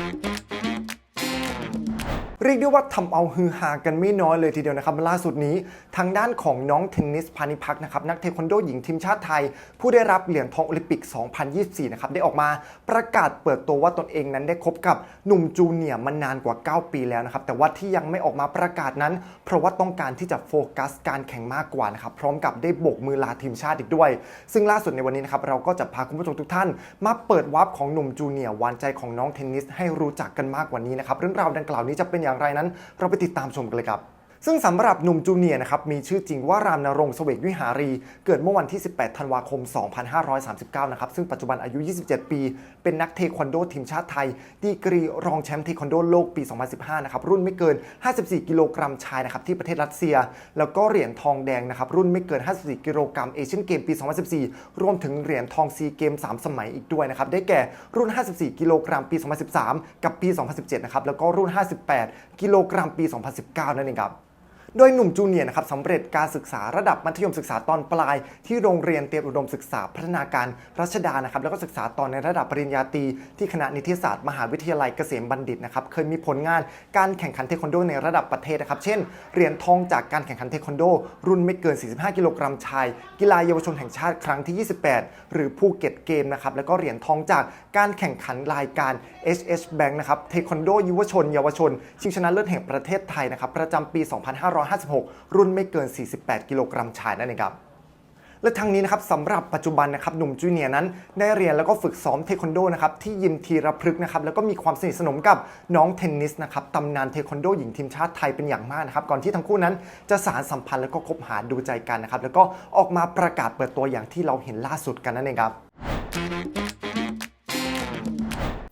Mm-hmm. เรียกได้ว่าทำเอาฮือฮากันไม่น้อยเลยทีเดียวนะครับล่าสุดนี้ ทางด้านของน้องเทนนิสพานิพักนะครับนักเทควันโดหญิงทีมชาติไทย ผู้ได้รับเหรียญทองโอลิมปิก 2024 นะครับได้ออกมาประกาศเปิดตัวว่าตนเองนั้นได้คบกับหนุ่มจูเนียมานานกว่า 9 ปีแล้วนะครับแต่ว่าที่ยังไม่ออกมาประกาศนั้น เพราะว่าต้องการที่จะโฟกัสการแข่งมากกว่านะครับพร้อมกับได้โบกมือลาทีมชาติอีกด้วย ซึ่งล่าสุดในวันนี้นะครับเราก็จะพาคุณผู้ชมทุกท่าน มาเปิดวาร์ปของหนุ่มจูเนียร์วานใจของน้องเทนนิสให้รู้จักกันมากกว่านี้นะครับเรื่องราวดังกล่าวนี้จะเป็นอย่างางไรนั้น เราไปติดตามชมกันเลยครับ ซึ่งสำหรับหนุ่มจูเนียร์นะครับมีชื่อจริงว่ารามนรงค์เสวกวิหารี เกิดเมื่อวันที่ 18 ธันวาคม 2539 นะครับซึ่งปัจจุบันอายุ 27 ปี เป็นนักเทควันโดทีมชาติไทย ดีกรีรองแชมป์เทควันโดโลกปี 2015 นะครับรุ่นไม่เกิน 54 กิโลกรัมชายนะครับที่ประเทศรัสเซีย แล้วก็เหรียญทองแดงนะครับรุ่นไม่เกิน 54 กิโลกรัมเอเชียนเกมปี 2014 รวมถึงเหรียญทองซีเกม 3 สมัยอีกด้วยนะครับได้แก่รุ่น 54 กิโลกรัมปี 2013 กับปี 2017 นะครับแล้วก็รุ่น 58 กิโลกรัมปี 2019 นั่นเองครับ โดยหนุ่มจูเนียร์นะครับสำเร็จการศึกษาระดับมัธยมศึกษาตอนปลาย ที่โรงเรียนเตรียมอุดมศึกษาพัฒนาการรัชดานะครับแล้วก็ศึกษาตอนในระดับปริญญาตรีที่คณะนิเทศศาสตร์มหาวิทยาลัยเกษมบัณฑิตนะครับเคยมีผลงานการแข่งขันเทควันโดในระดับประเทศนะครับเช่นเหรียญทองจากการแข่งขันเทควันโด รุ่นไม่เกิน 45 กิโลกรัมชาย กีฬาเยาวชนแห่งชาติครั้งที่ 28 หรือภูเก็ตเกมนะครับแล้วก็เหรียญทองจากการแข่งขันรายการ HH Bank นะครับเทควันโดยุวชนเยาวชน ชิงชนะเลิศแห่งประเทศไทยนะครับประจำปี 2500 2556 รุ่นไม่เกิน 48 กิโลกรัมชายนั่นเองครับและทั้งนี้นะครับสำหรับปัจจุบันนะครับหนุ่มจูเนียร์นั้น ได้เรียนแล้วก็ฝึกซ้อมเทควันโดนะครับที่ยิมทีรพฤกษ์นะครับแล้วก็มีความสนิทสนมกับน้องเทนนิสนะครับตำนานเทควันโดหญิงทีมชาติไทยเป็นอย่างมากนะครับก่อนที่ทั้งคู่นั้นจะสารสัมพันธ์แล้วก็คบหาดูใจกันนะครับแล้วก็ออกมาประกาศเปิดตัวอย่างที่เราเห็นล่าสุดกันนั่นเองครับ